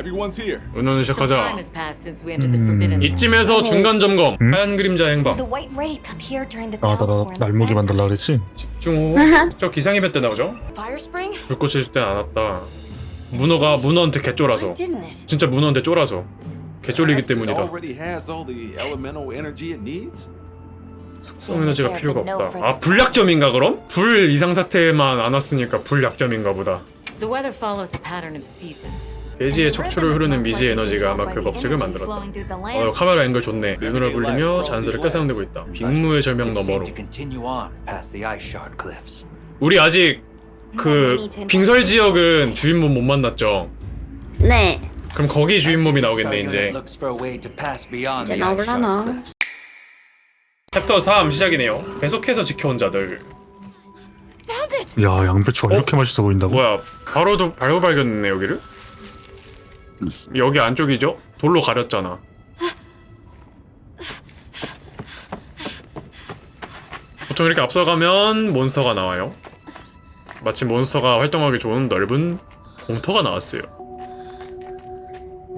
Everyone's here. time 시작하자 has passed since we entered the Forbidden. 이쯤에서 중간 점검 하얀 그림자 행방 The White Wraith appeared during the 아, 나, sand. 만들라 그랬지? 집중 저 기상이변 때 나오죠? Fire Spring? 불꽃이 줄땐안 왔다 문어가 문어한테 개쫄아서 Why didn't it? 진짜 문어한테 쫄아서 개쫄리기 Perhaps it 때문이다 already has all the elemental energy it needs. 특성 에너지가 필요가 없다 아 불약점인가 그럼? 불 이상 사태만 안 왔으니까 불약점인가 보다 The weather follows a pattern of seasons. 대지의 척추를 흐르는 미지 에너지가 아마 그 법칙을 만들었다. 어 카메라 앵글 좋네. 눈을 불리며 잔스를 껴사용되고 있다. They seem 너머로. 우리 아직 그 빙설 지역은 주인몸 못 만났죠? 네. 그럼 거기 주인몸이 나오겠네 이제. 이제 cliffs. 챕터 3 시작이네요. 계속해서 지켜온 자들! 야 양배추가 이렇게 맛있어 보인다고? 뭐야 바로 도 바로 발견했네 여기를 여기 안쪽이죠? 돌로 가렸잖아. 보통 이렇게 앞서가면 몬스터가 나와요. 마침 몬스터가 활동하기 좋은 넓은 공터가 나왔어요.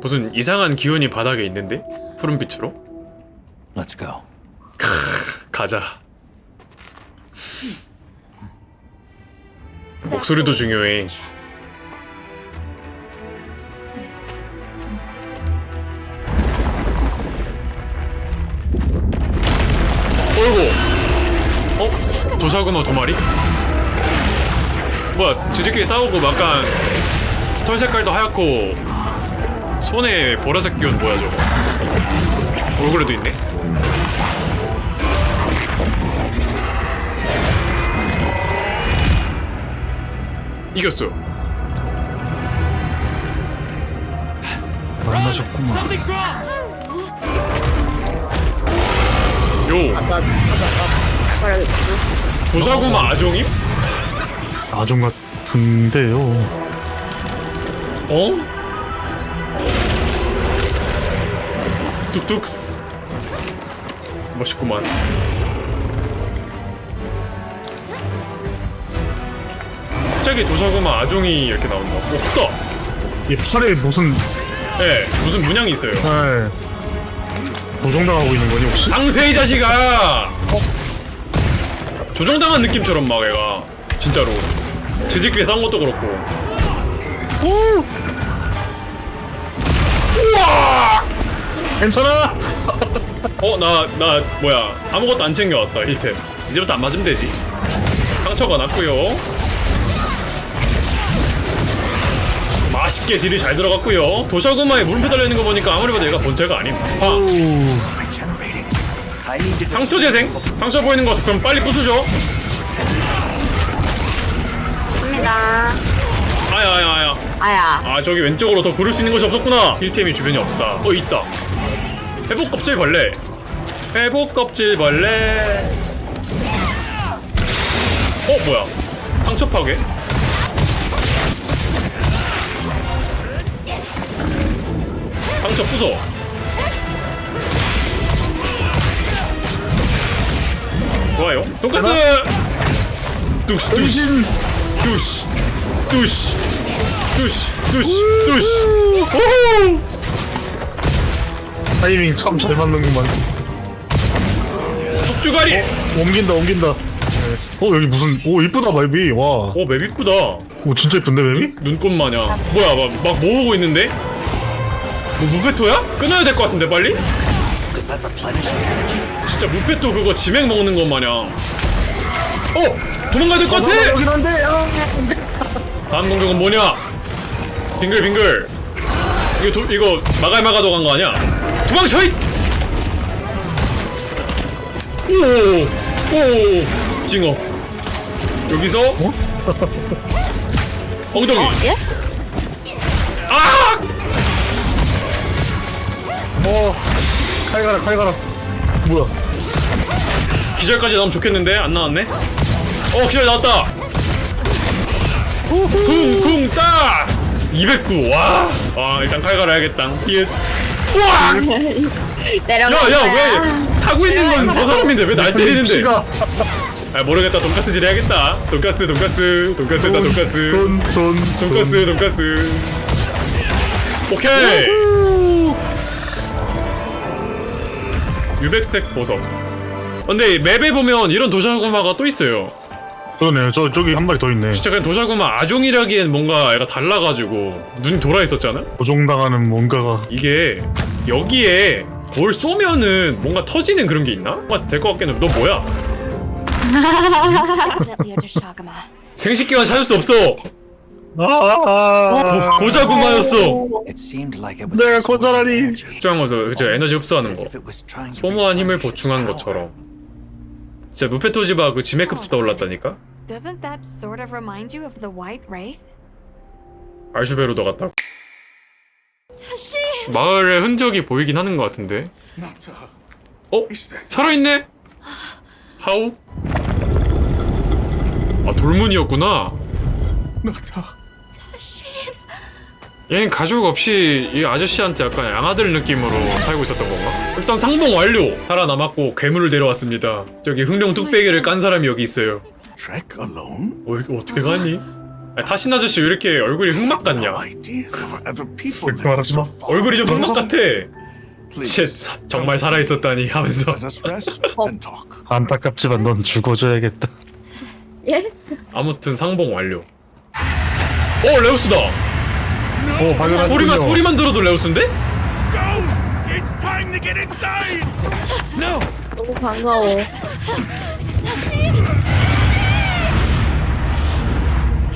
무슨 이상한 기운이 바닥에 있는데? 푸른빛으로? Let's go. 가자. 목소리도 중요해 도사구너 두 마리? 뭐야 지들끼리 싸우고 약간 털 색깔도 하얗고 손에 보라색 기운 뭐야 저거? 얼굴에도 있네? 이겼어. 만나셨구만. 요. 아까 아까 말하겠구나. 도사구마 아종임? 아종 같은데요. 어? 뚝뚝스. 멋있구만. 갑자기 도사구마 아종이 이렇게 나온다 오 크다. 이 팔에 무슨 예 무슨 문양이 있어요. 에 고정당하고 있는 거니 혹시? 상세 이 자식아 조정당한 느낌처럼 막 얘가 진짜로 지들끼리 싸운 것도 그렇고 우와 괜찮아! 어, 나, 나, 뭐야. 아무것도 안 챙겨왔다, 힐템. 이제부터 안 맞으면 되지. 상처가 났고요 맛있게 딜이 잘 들어갔고요 도샤구마에 물음표 달려있는 거 보니까 아무리 봐도 얘가 본체가 아님. 아, 상처 재생? 상처 보이는 거 그럼 빨리 부수죠. 합니다. 아야, 아야, 아야. 아야. 아, 저기 왼쪽으로 더 고를 수 있는 곳이 없었구나. 힐템이 주변에 없다. 어, 있다. 회복 껍질 벌레. 회복 껍질 벌레. 어, 뭐야. 상처 파괴? 상처 부숴. 좋아요. 돈까스! 뚜시, 뚜시. 뚜시. 뚜시. 뚜시. 뚜시. 뚜시. 오호! 타이밍 참 잘 맞는구만 속주가리! 옮긴다 옮긴다 네. 어 여기 무슨 오 이쁘다 말비 와오 어, 맵 이쁘다. 진짜 이쁜데 맵이? 눈꽃 마냥. 뭐야, 막, 막 모으고 있는데? 뭐, 무페토야? 끊어야 될 것 같은데, 빨리? Does that replenish its energy? 진짜 무페토 그거 지맥 먹는 것 마냥. 어! 도망가야 될 것 같아! 여긴 한데 아. 다음 공격은 뭐냐? 빙글 빙글. 이거, 도, 이거, 마갈 마가도 간 거 아니야? 도망쳐! 이! 오! 오! 징어. 여기서. 엉덩이. 예? 아! 어 칼 가라 칼 가라 뭐야 기절까지 나오면 좋겠는데 안 나왔네. 어 기절 나왔다. 쿵쿵 따스 209. 와. 아 일단 칼 갈아야겠다. 예. 와. 내려가. 야야 왜 타고 있는 건 저 사람인데 왜 날 때리는데? 피가 아 모르겠다. 돈가스 질 해야겠다. 돈가스 돈가스 돈가스다 돈가스 돈돈 돈가스 돈가스. 오케이 유백색 보석 근데 맵에 보면 이런 도자구마가 또 있어요 그러네요. 저 저기 한 마리 더 있네. 진짜 그냥 도자구마 아종이라기엔 뭔가 애가 달라가지고 눈이 돌아 있었잖아 고종당하는 뭔가가 이게 여기에 뭘 쏘면은 뭔가 터지는 그런 게 있나? 뭔가 될 것 같긴 해. 너 뭐야? 생식기만 찾을 수 없어. 아, 고, 자구마였어 내가 고자라니. 특정한 거서 그죠 에너지 흡수하는 거. 소모한 힘을 보충한. 것처럼. 진짜 무페토지바 그 지메급스 떠올랐다니까. Doesn't that sort of remind you of the White Wraith? 알슈베로도 같다. 마을의 흔적이 보이긴 하는 것 같은데. 어? 살아있네? 하우? 아 돌문이었구나. 얘는 가족 없이 이 아저씨한테 약간 양아들 느낌으로 살고 있었던 건가? 일단 상봉 완료! 살아남았고 괴물을 데려왔습니다. 저기 흥룡 뚝배기를 깐 사람이 여기 있어요. Trek alone? 어, 이거 어떻게 가니? 아, 타신 아저씨 왜 이렇게 얼굴이 흑막 같냐? No idea there were other people 그렇게 there 말하지 마. 얼굴이 좀 흑막 같아. Please, 사- 정말 살아있었다니 하면서 let us rest and talk. 안타깝지만 넌 죽어줘야겠다. 예? 아무튼 상봉 완료. 어 레우스다. 오 발견한 소리만 소리만 들어도 레우스인데? 너무 반가워.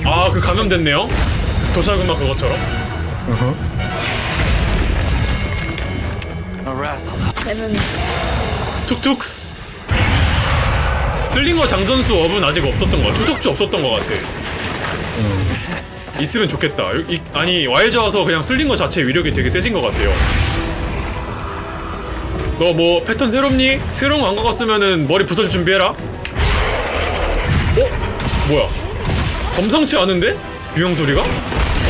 아 그 감염됐네요. 도살구마 그것처럼. 쟤는 툭툭스. 슬링어 장전수 업은 아직 없었던 거, 투석주 없었던 것 같아. 있으면 좋겠다. 이- 이- 아니 와일즈 와서 그냥 슬링어 자체 위력이 되게 세진 것 같아요. 너 뭐 패턴 새롭니? 새로운 광고 갔으면은 머리 부서질 준비해라. 어? 뭐야? 범상치 않은데? 유형 소리가?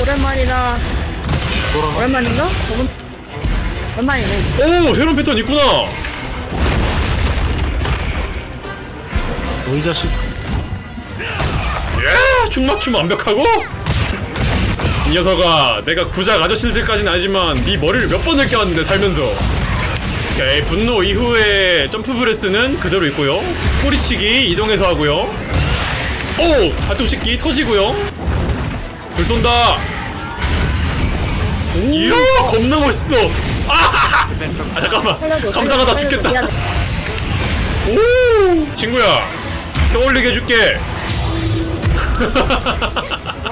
오랜만이다. 오랜만인가? 오랜만이네. 오 새로운 패턴 있구나. 너이 자식. 예, 춤맞춤 완벽하고? 이 녀석아, 내가 구작 아저씨들까지는 아니지만 네 머리를 몇 번을 껴왔는데 살면서. 오케이, 분노 이후에 점프 브레스는 그대로 있고요. 꼬리치기 이동해서 하고요. 오, 발톱찍기 터지고요. 불 쏜다. 이야, 겁나 멋있어. 아, 아 잠깐만. 감사하다 죽겠다. 오, 친구야, 떠올리게 해줄게.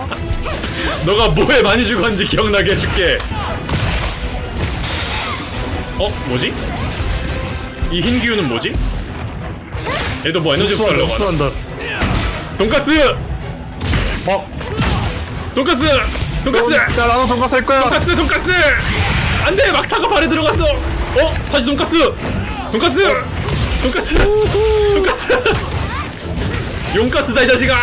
너가 뭐에 많이 죽었는지 기억나게 해줄게. 어, 뭐지? 이 흰 기운은 뭐지? 얘도 뭐 에너지 흡수하려고 하나? 흡수한다. 돈가스! 어? 돈가스! 돈가스! 야 나도 돈가스 할 거야. 돈가스! 돈가스! 안돼! 막타가 발에 들어갔어! 어? 다시 돈가스! 돈가스! 돈가스! 돈가스! 용가스다 이 자식아!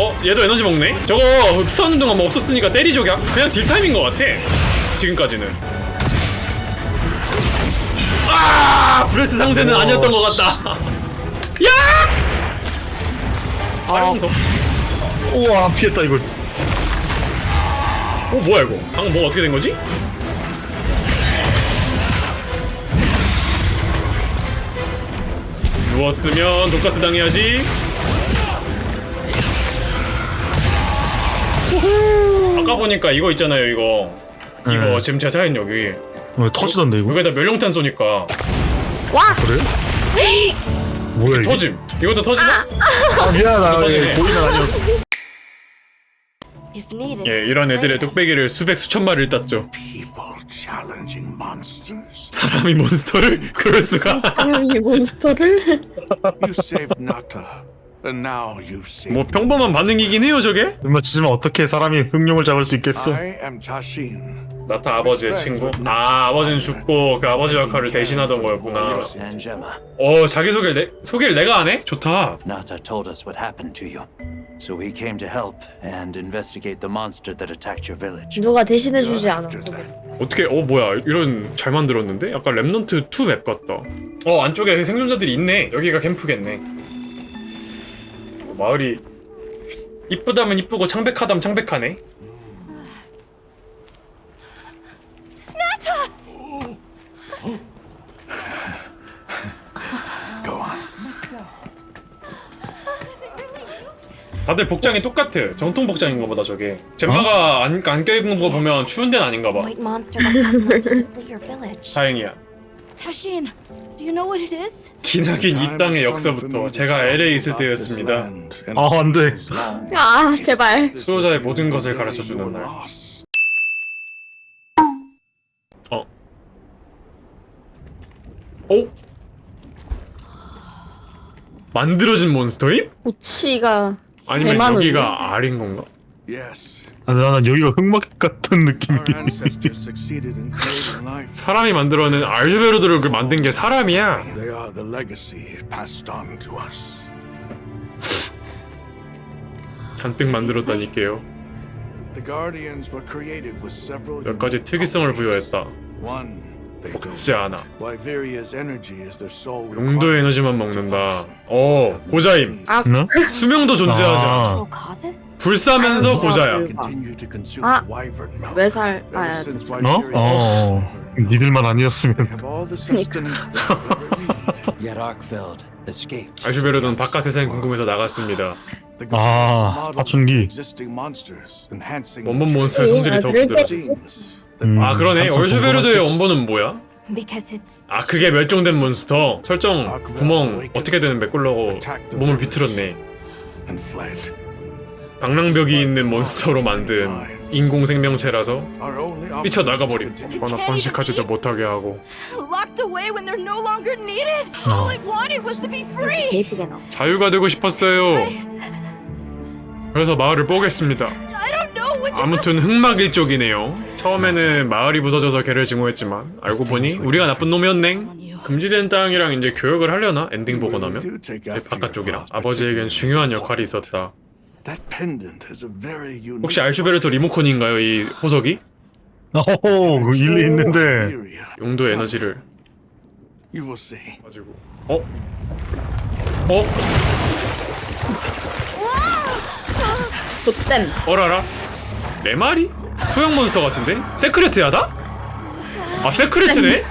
어? 얘도 에너지 먹네? 저거 흡수하는 동안 뭐 없었으니까 때리죠 그냥 그냥 딜타임인 것 같아 지금까지는 아! 브레스 상세는 아니었던 것 같다 야! 빨간석 우와 피했다 이걸. 어 뭐야 이거 방금 뭐 어떻게 된 거지? 누웠으면 돈가스 당해야지 아까 보니까 이거 있잖아요 이거 이거 네. 지금 제가 생각했는 여기 왜 터지던데 이거? 여기다 멸룡탄 쏘니까 와! 그래? 뭐야 이게? 터짐 이것도 터지나? 아 미안하다. 터지네. 예, 고의는 아니었어. If needed. 예 이런 애들의 뚝배기를 수백 수천 마리를 땄죠 People challenging monsters. 사람이 몬스터를? 그럴 수가 이 몬스터를? You saved Nata, and now 뭐 평범한 반응이긴 해요 저게 치지만 어떻게 사람이 흑룡을 잡을 수 있겠어? I am Tashin. 나타 아버지의 친구? 아 아버지는 죽고 그 아버지 역할을 대신하던 거였구나 and Gemma. 어 자기소개를 내, 소개를 내가 안 해? 좋다 Nata told us what happened to you. So we came to help and investigate the monster that attacked your village. 누가 대신해 주지 않아. After that, 어떻게 어 뭐야 이런 잘 만들었는데? 약간 랩넌트 2맵 같다 어 안쪽에 생존자들이 있네 여기가 캠프겠네 어, 마을이 이쁘다면 이쁘고 창백하다면 창백하네. 다들 복장이 똑같아. 정통 복장인가 보다 저게. 젠바가 어? 안, 안 껴입는 거 보면 추운 데는 아닌가 봐. 다행이야. Tashin, do you know what it is? 기나긴 이 땅의 역사부터 제가 LA에 있을 때였습니다. 아, 안 돼. 아 제발. 수호자의 모든 것을 가르쳐 주는 날. 어. 오? 만들어진 몬스터임? 고치가 아니면 여기가 R인 건가? Yes, 아, 나는 여기가 흑막 같은 느낌이. our ancestors succeeded in creating life. 사람이 만들어낸 알주베르드를 그 만든 게 사람이야. They are the legacy passed on to us. 잔뜩 만들었다니까요. The Guardians were created with several 몇 가지 특이성을 부여했다. One, 먹지 않아. Wyveria's energy is their sole 용도의 에너지만 먹는다. 어, 고자임. 아 응? 수명도 존재하지 않아. 아. 불사면서 고자야. 아, 아 since 저- 어? 어. 니들만 아니었으면. 알슈베르드는 바깥 세상이 궁금해서 나갔습니다. 아, enhancing 원본 몬스터의 성질이 더 seems 음, 아 그러네. 얼슈베르드의. 원본은 뭐야? 아 그게 멸종된 몬스터. 설정 구멍 어떻게든 메꾸려고 몸을 비틀었네. and fled. 방랑벽이 있는 몬스터로 만든 인공 생명체라서 뛰쳐 나가버림. 하나 번식하지도 못하게 하고 나와. 자유가 되고 싶었어요. 그래서 마을을 뽀겠습니다. 아무튼 흑막 일족이네요. 처음에는 마을이 부서져서 개를 증오했지만 알고 보니 우리가 나쁜 놈이었네. 금지된 땅이랑 이제 교역을 하려나? 엔딩 보고 나면? 네, 바깥쪽이랑 father's 아버지에겐 중요한 역할이 있었다. That pendant is a very unique 혹시 알슈베르트 리모컨인가요? 이 호석이? 어허, 그 일리 있는데. 용도의 에너지를 You will see. 가지고 어? 어? 좆댐. 어라라? 네 마리? 소형 몬스터 같은데? 세크레트야 다? 아 세크레트네?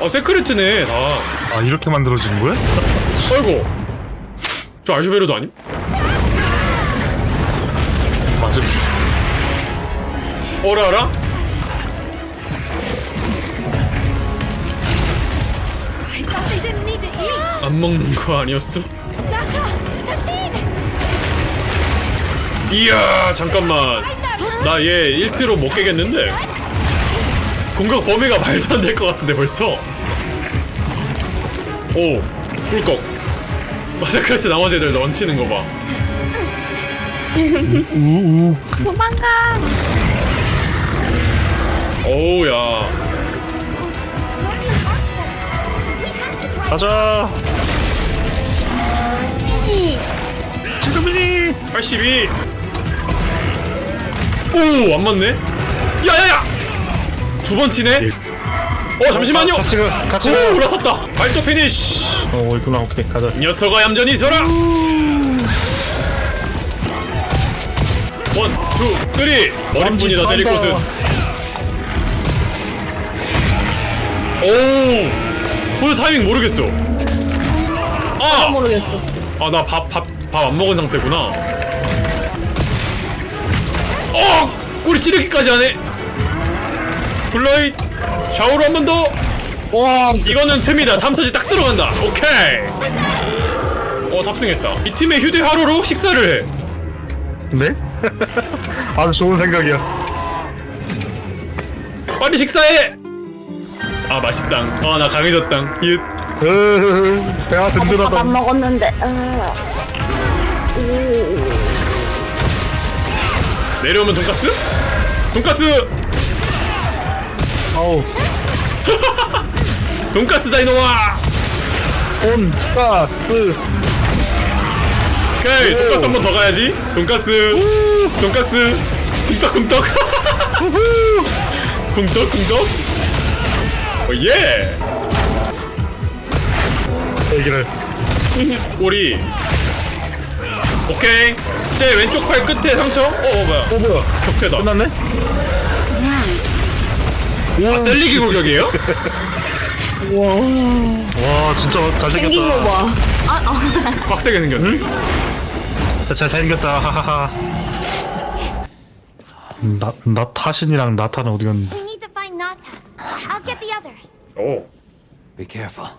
어 세크레트네 다 아, 이렇게 만들어지는 거야? 아이고 저 알슈베르도 아님? 맞음. 어라라? I thought they didn't need to eat. 안 먹는 거 아니었어? 이야 잠깐만 나 얘 1트로 못 깨겠는데 공격 범위가 말도 안 될 것 같은데 벌써 오 꿀꺽 맞아 그래서 나머지 애들 런치는 거봐 우우. 도망가. 오우야 가자. 지금이니. 82 오, 안 맞네? 야야야! 두 번 치네? 어, 잠시만요! 같이 가. 같이 오, 가. 올라섰다! 발톱 피니쉬! 어, 있구나. 오케이. 가자. 녀석아, 얌전히 있어라! 원, 투, 쓰리! 머리뿐이다, 때릴. 곳은. 오! 오늘 타이밍 모르겠어. 아! 모르겠어. 아, 나 밥, 밥, 밥 안 먹은 상태구나. 어! 꼬리 찌르기까지 하네! 블라이! 샤오로 한 번 더! 와 이거는 틈이다. 탐사지 딱 들어간다. 오케이! 어, 탑승했다. 이 팀의 휴대 하루로 식사를 해. 네? 아주 좋은 생각이야. 빨리 식사해! 아, 맛있당. 아, 나 강해졌당. 윷. 으, 배가 밥 든든하다. 안 먹었는데. 아. 내려오면 돈까스? 돈까스! 아우. 돈까스 다이노와! 온가스. 오케이, 돈까스 한 번 더 가야지. 돈까스. 돈까스. 쿵떡쿵떡. 쿵떡쿵떡. 오, 예! 얘기를. 꼬리. 오케이. 제 왼쪽 팔 끝에 상처? 어, 어 뭐야? 어, 뭐야. 격퇴다. 끝났네? 아, 셀리기 골격이에요? 와, 진짜 생긴 거 잘생겼다. 봐. 빡세게 생겼네 잘 생겼다 하하하 나, 나 타신이랑 나타는 어디 갔는데 We need to find Nata. I'll get the others. 오 Be careful.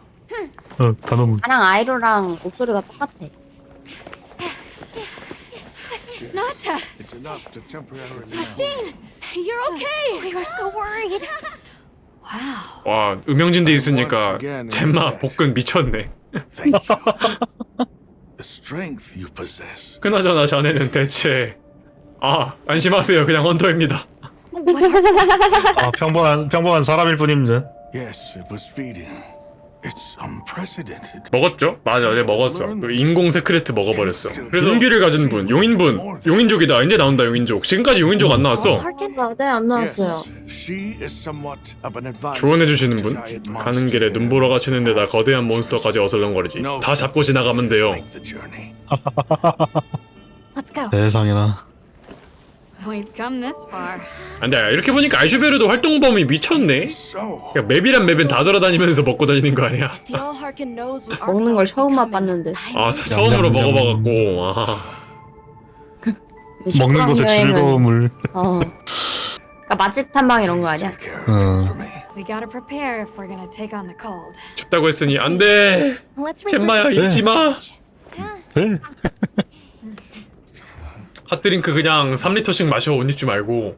어 단어물 나랑 아이로랑 목소리가 똑같아. Nata! It's enough to temporarily. Sheen! You're okay! We were so worried. 와 음영진대 있으니까 젬마 복근 미쳤네 Thank you. the strength you possess. 그나저나 자네는 대체 아 안심하세요 그냥 헌터입니다 아 평범한 평범한 사람일 뿐입니다 Yes, it was feeding. It's unprecedented. 먹었죠? 맞아 어제 먹었어 그 인공 세크레트 먹어버렸어 그래서 용기를 가진 분 용인분 용인족이다 이제 나온다 용인족 지금까지 용인족 안 나왔어 네, 안 나왔어요. Yes, she is somewhat of an advantage. 조언해주시는 분 가는 길에 눈보라가 치는 데다 거대한 몬스터까지 어슬렁거리지 다 잡고 지나가면 돼요 Make the journey. Let's go. 세상에나 We've come this far. 안돼 이렇게 보니까 아이슈베르도 활동 범위 미쳤네 So, 야, 맵이란 맵은 다 돌아다니면서 먹고 다니는 거 아니야 먹는 걸 처음. 맛봤는데. 아 사- 처음으로 냠냠냠. 먹어봐갖고 아 먹는 것의 여행은, 즐거움을 어. 그러니까 맛집 탐방 이런 거 아니야? take care of it for me. We gotta prepare if we're gonna take on the cold. 춥다고 했으니 안돼 Let's 젬마야 reverse- 잊지 마 네 핫드링크 그냥 3리터씩 마셔 옷 입지 말고